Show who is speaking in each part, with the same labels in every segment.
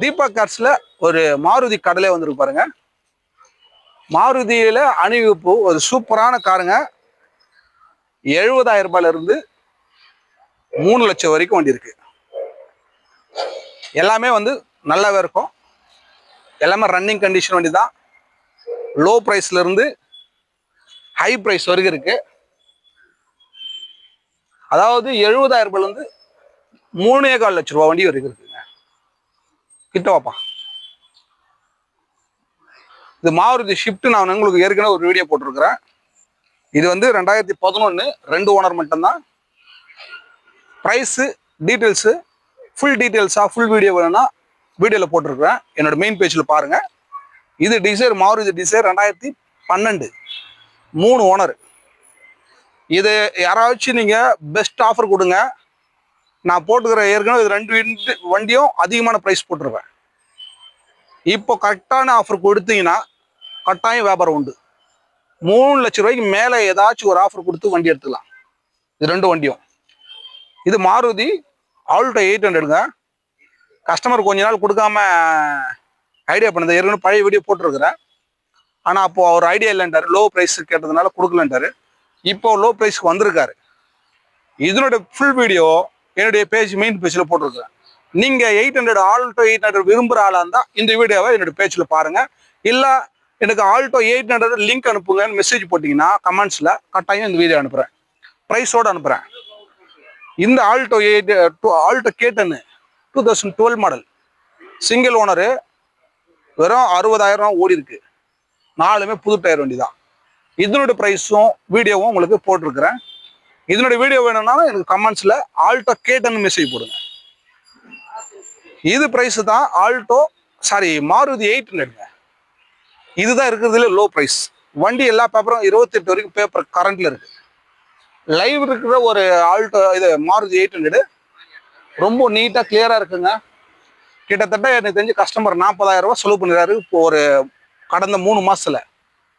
Speaker 1: தீபா கார்ட்ஸில் ஒரு மாருதி கடலே வந்துருக்கு பாருங்க. மாருதியில் அணிவிப்பு ஒரு சூப்பரான காருங்க. எழுபதாயிரம் ரூபாயிலிருந்து மூணு லட்சம் வரைக்கும் வண்டி இருக்கு. எல்லாமே வந்து நல்லாவே இருக்கும். எல்லாமே ரன்னிங் கண்டிஷன் வண்டி தான் லோ ப்ரைஸ்லேருந்து ஹை ப்ரைஸ் வரைக்கும் இருக்கு. அதாவது எழுபதாயிரம் ரூபாயிலேருந்து மூணே கால் லட்ச ரூபா வண்டி வரைக்கும் இருக்குது கிட்ட வாப்பா. இது மாருதி ஷிஃப்ட் நான் உங்களுக்கு ஏற்கனவே ஒரு வீடியோ போட்டிருக்கிறேன். இது வந்து ரெண்டாயிரத்தி பதினொன்று ரெண்டு ஓனர் மட்டும்தான். ப்ரைஸு டீட்டெயில்ஸு ஃபுல் டீட்டெயில்ஸாக ஃபுல் வீடியோ வேணும்னா வீடியோவில் போட்டிருக்கிறேன். என்னோட மெயின் பேஜில் பாருங்கள் இது டிசைர் மாருதி டிசைர் ரெண்டாயிரத்தி பன்னெண்டு. மூணு ஓனர் இது யாராச்சும் நீங்கள் பெஸ்ட் ஆஃபர் கொடுங்க. நான் போட்டுக்கிற ஏற்கனவே இது ரெண்டு வண்டி- வண்டியும் அதிகமான ப்ரைஸ் போட்டிருப்பேன். இப்போ கரெக்டான ஆஃபர் கொடுத்தீங்கன்னா கட்டாயம் வியாபாரம் உண்டு. மூணு லட்ச ரூபாய்க்கு மேலே ஏதாச்சும் ஒரு ஆஃபர் கொடுத்து வண்டி எடுத்துக்கலாம். இது ரெண்டு வண்டியும். இது மாருதி ஆல்டோ எயிட் ஹண்ட்ரடுங்க கஸ்டமர் கொஞ்ச நாள் கொடுக்காம ஐடியா பண்ணது. ஏற்கனவே பழைய வீடியோ போட்டிருக்கிறேன். ஆனால் அப்போ அவர் ஐடியா இல்லைன்றார். லோ ப்ரைஸ் கேட்டதுனால கொடுக்கலன்ட்டாரு இப்போ லோ ப்ரைஸ்க்கு வந்திருக்காரு. இதனுடைய ஃபுல் வீடியோ என்னுடைய பேஜ் மெயின் பேஜில் போட்டிருக்கிறேன். நீங்கள் eight hundred Alto eight hundred விரும்புகிற ஆளாக இருந்தால் இந்த வீடியோவை என்னுடைய பேஜில் பாருங்கள் இல்லை எனக்கு ஆல்டோ எயிட் ஹண்ட்ரட் லிங்க் அனுப்புங்கன்னு மெசேஜ் போட்டிங்கன்னா கமெண்ட்ஸில் கட்டாயம் இந்த வீடியோ அனுப்புகிறேன் ப்ரைஸோடு அனுப்புகிறேன் இந்த Alto eight two Alto கேட்டன்னு two thousand twelve model single owner வெறும் அறுபதாயிரம் ஓடி இருக்கு. நாலுமே புது டயர் வண்டி தான் இதனுடைய ப்ரைஸும் வீடியோவும் உங்களுக்கு போட்டிருக்கிறேன். இதனுடைய வீடியோ வேணும்னாலும் எனக்கு கமெண்ட்ஸில் ஆல்டோ கேட்டன்னு மெசேஜ் போடுங்க. இது ப்ரைஸ் தான் ஆல்டோ சாரி மாருதி எயிட் ஹண்ட்ரட்ங்க இதுதான் இருக்கிறதுல லோ ப்ரைஸ் வண்டி எல்லா பேப்பரும் இருபத்தெட்டு வரைக்கும் பேப்பர் கரண்ட்டில் இருக்குது லைவ் இருக்கிற ஒரு ஆல்டோ இது மாருதி எயிட் ஹண்ட்ரடு ரொம்ப நீட்டாக கிளியராக இருக்குங்க. கிட்டத்தட்ட எனக்கு தெரிஞ்சு கஸ்டமர் நாற்பதாயிரம் ரூபா செலவு பண்ணுறாரு இப்போ ஒரு கடந்த மூணு மாதத்தில்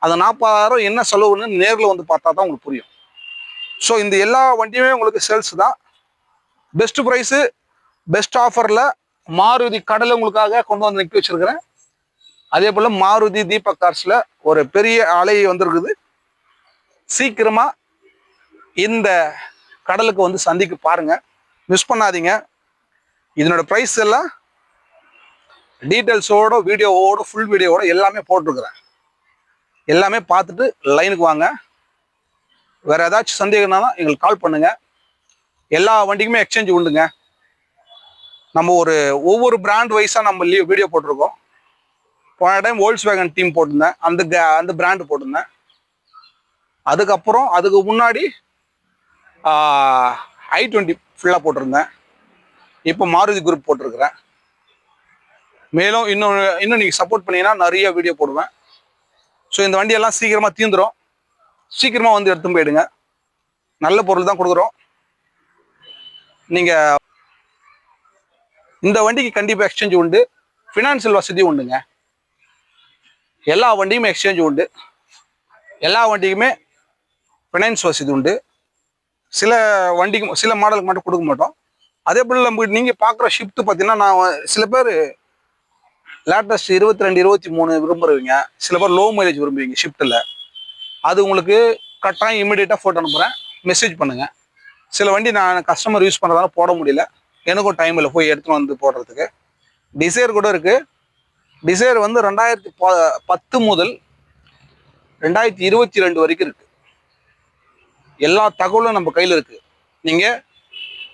Speaker 1: அந்த நாற்பதாயிரம் என்ன செலவுன்னு நேரில் வந்து பார்த்தா தான் உங்களுக்கு புரியும். ஸோ இந்த எல்லா வண்டியுமே உங்களுக்கு சேல்ஸ் தான். பெஸ்ட் ப்ரைஸு பெஸ்ட் ஆஃபரில் மாருதி கடலை உங்களுக்காக கொண்டு வந்து நிற்க வச்சுருக்கிறேன். அதே போல் மாருதி தீபக் கார்ஸில் ஒரு பெரிய அலை வந்திருக்குது. சீக்கிரமாக இந்த கடலுக்கு வந்து சந்திக்கு பாருங்கள் மிஸ் பண்ணாதீங்க. இதனோட ப்ரைஸ் எல்லாம் டீட்டெயில்ஸோட வீடியோவோட ஃபுல் வீடியோவோட எல்லாமே போட்டிருக்கிறேன். எல்லாமே பார்த்துட்டு லைனுக்கு வாங்க. வேறு ஏதாச்சும் சந்தேகம்னாலும் எங்களுக்கு கால் பண்ணுங்கள் எல்லா வண்டிக்குமே எக்ஸ்சேஞ்ச் உண்டுங்க. நம்ம ஒரு ஒவ்வொரு பிராண்ட் வைஸாக நம்ம லீவ் வீடியோ போட்டிருக்கோம். போன டைம் வோல்ஸ் வேகன் டீம் போட்டிருந்தேன். அந்த அந்த பிராண்டு போட்டிருந்தேன். அதுக்கப்புறம் அதுக்கு முன்னாடி ஐ டுவெண்ட்டி ஃபுல்லாக போட்டிருந்தேன். இப்போ மாருதி குரூப் போட்டிருக்கிறேன். மேலும் இன்னும் இன்னும் நீங்கள் சப்போர்ட் பண்ணீங்கன்னா நிறைய வீடியோ போடுவேன். ஸோ இந்த வண்டியெல்லாம் சீக்கிரமாக தீந்துடும் சீக்கிரமாக வந்து எடுத்து போயிடுங்க. நல்ல பொருள் தான் கொடுக்குறோம். நீங்கள் இந்த வண்டிக்கு கண்டிப்பாக எக்ஸ்சேஞ்ச் உண்டு. ஃபினான்சியல் வசதி உண்டுங்க. எல்லா வண்டியுமே எக்ஸ்சேஞ்ச் உண்டு. எல்லா வண்டிக்குமே ஃபினான்ஸ் வசதி உண்டு. சில வண்டிக்கு சில மாடலுக்கு மட்டும் கொடுக்க மாட்டோம். அதே போல் நம்ம நீங்கள் பார்க்குற ஷிஃப்ட் பார்த்தீங்கன்னா நான் சில பேர் லேட்டஸ்ட் இருபத்தி ரெண்டு இருபத்தி மூணு விரும்புகிறவங்க சில பேர் லோ மைலேஜ் விரும்புவீங்க ஷிஃப்ட்டில் அது உங்களுக்கு கட்டாயம் இமீடியட்டாக ஃபோட்டோ அனுப்புகிறேன் மெசேஜ் பண்ணுங்கள் சில வண்டி நான் கஸ்டமர் யூஸ் பண்ணுறதால போட முடியல. எனக்கும் டைம் இல்லை. போய் எடுத்துன்னு வந்து போடுறதுக்கு. டிசைர் கூட இருக்குது டிசைர் வந்து ரெண்டாயிரத்தி ப- பத்து முதல் ரெண்டாயிரத்தி இருபத்தி ரெண்டு வரைக்கும் இருக்குது எல்லா தகவலும் நம்ம கையில் இருக்குது நீங்கள்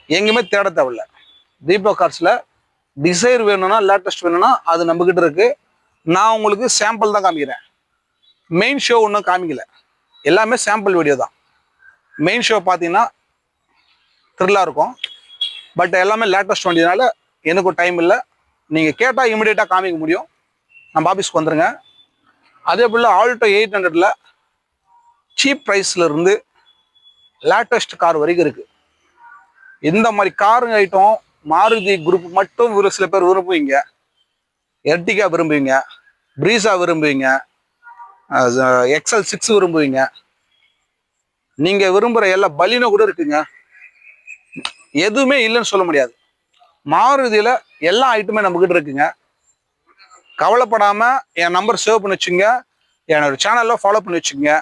Speaker 1: எங்கேயுமே தேட தேவையில்ல. தீபா கார்ஸில் டிசைர் வேணும்னா லேட்டஸ்ட் வேணும்னா அது நம்மக்கிட்ட இருக்கு. நான் உங்களுக்கு சாம்பிள் தான் காமிக்கிறேன். மெயின் ஷோ ஒன்றும் காமிக்கலை. எல்லாமே சாம்பிள் வீடியோ தான். மெயின் ஷோ பார்த்தீங்கன்னா த்ரில்லாக இருக்கும். பட் எல்லாமே லேட்டஸ்ட் வண்டினால எனக்கும் டைம் இல்லை. நீங்கள் கேட்டால் இமிடியேட்டாக காமிக்க முடியும். நம்ம ஆஃபீஸ்க்கு வந்துடுங்க அதே போல் ஆல்டோ எயிட் ஹண்ட்ரடில் சீப் ப்ரைஸ்லேருந்து லேட்டஸ்ட் கார் வரைக்கும் இருக்குது இந்த மாதிரி காருங்க ஐட்டம் மாருதி குரூப் மட்டும் ஒரு சில பேர் விரும்புவீங்க. எர்டிகா விரும்புவீங்க. ப்ரீஸா விரும்புவீங்க. எக்ஸல் சிக்ஸ் விரும்புவீங்க. நீங்கள் விரும்புகிற எல்லா பலினோ கூட இருக்குங்க. எதுவுமே இல்லைன்னு சொல்ல முடியாது. மாருதியில் எல்லா ஐட்டமே நம்மக்கிட்ட இருக்குங்க. கவலைப்படாமல் என் நம்பர் சேவ் பண்ணி வச்சுங்க. என்னோட சேனலில் ஃபாலோ பண்ணி வச்சுக்கோங்க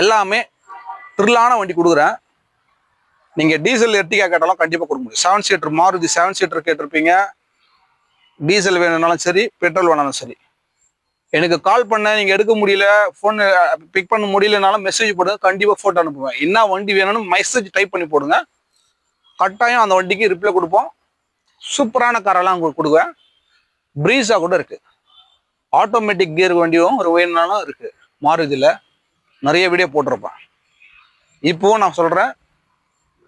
Speaker 1: எல்லாமே த்ரில்லான வண்டி கொடுக்குறேன். நீங்கள் டீசல் எர்டிகா கேட்டாலும் கண்டிப்பாக கொடுக்க முடியும். Seven seater Maruti seven seater கேட்டிருப்பீங்க. டீசல் வேணும்னாலும் சரி பெட்ரோல் வேணாலும் சரி. எனக்கு கால் பண்ண நீங்கள் எடுக்க முடியல ஃபோன் பிக் பண்ண முடியலனாலும் மெசேஜ் போடுங்க கண்டிப்பாக ஃபோட்டோ அனுப்புவேன். என்ன வண்டி வேணும்னு மெசேஜ் டைப் பண்ணி போடுங்க. கட்டாயம் அந்த வண்டிக்கு ரிப்ளை கொடுப்போம். சூப்பரான காரெல்லாம் கொடுக்குவேன் ப்ரீஸா கூட இருக்கு. ஆட்டோமேட்டிக் கியர் வண்டியும் ஒரு வேணும்னாலும் இருக்கு. மாறுதியில் நிறைய வீடியோ போட்டிருப்பேன். இப்போவும் நான் சொல்கிறேன்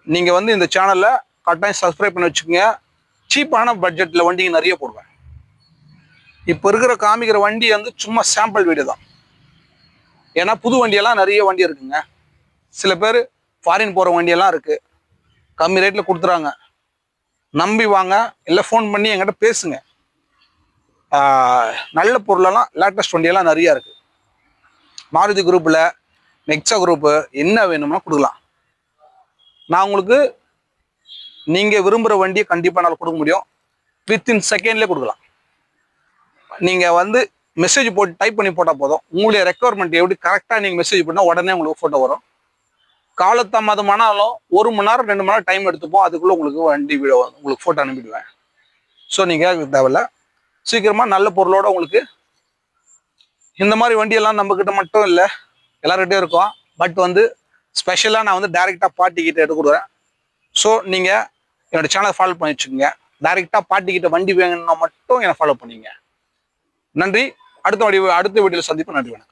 Speaker 1: நீங்கள் வந்து இந்த சேனலில் கட்டாயம் சப்ஸ்கிரைப் பண்ணி வச்சுக்கோங்க. சீப்பான பட்ஜெட்டில் வண்டிங்க நிறைய போடுவேன். இப்போ இருக்கிற காமிக்கிற வண்டி வந்து சும்மா சாம்பிள் வீடு தான். ஏன்னா புது வண்டியெல்லாம் நிறைய வண்டி இருக்குங்க. சில பேர் ஃபாரின் போகிற வண்டியெல்லாம் இருக்குது கம்மி ரேட்டில் கொடுத்துறாங்க. நம்பி வாங்க இல்லை ஃபோன் பண்ணி என்கிட்ட பேசுங்க. நல்ல பொருளெல்லாம் லேட்டஸ்ட் வண்டியெல்லாம் நிறைய இருக்குது மாருதி குரூப்பில் நெக்ஸா குரூப்பு என்ன வேணும்னா கொடுக்கலாம். நான் உங்களுக்கு நீங்கள் விரும்புகிற வண்டியை கண்டிப்பாக என்னால் கொடுக்க முடியும். வித்தின் செகண்ட்லேயே கொடுக்கலாம். நீங்கள் வந்து மெசேஜ் போட்டு டைப் பண்ணி போட்டால் போதும். உங்களுடைய ரெக்குவயர்மெண்ட் எப்படி கரெக்டாக நீங்கள் மெசேஜ் பண்ணால் உடனே உங்களுக்கு ஃபோட்டோ வரும். காலதாமதமானாலும் ஒரு மணி நேரம் ரெண்டு மணி நேரம் டைம் எடுத்துப்போம். அதுக்குள்ளே உங்களுக்கு வண்டி வீடியோ உங்களுக்கு ஃபோட்டோ அனுப்பிடுவேன். ஸோ நீங்கள் தேவையில்ல. சீக்கிரமாக நல்ல பொருளோட உங்களுக்கு இந்த மாதிரி வண்டியெல்லாம் நம்மக்கிட்ட மட்டும் இல்லை. எல்லார்கிட்டயும் இருக்கும். பட் வந்து ஸ்பெஷலாக நான் வந்து டேரெக்டாக பாட்டிக்கிட்ட எடுத்து கொடுக்குறேன். ஸோ நீங்கள் என்னோட சேனலை ஃபாலோ பண்ணி வச்சுக்கோங்க. டேரெக்டாக பாட்டிக்கிட்ட வண்டி வேணும்னா மட்டும் என்னை ஃபாலோ பண்ணிங்க. நன்றி. அடுத்த வடிவு அடுத்த வீடியோவில் சந்திப்போம். நன்றி வணக்கம்.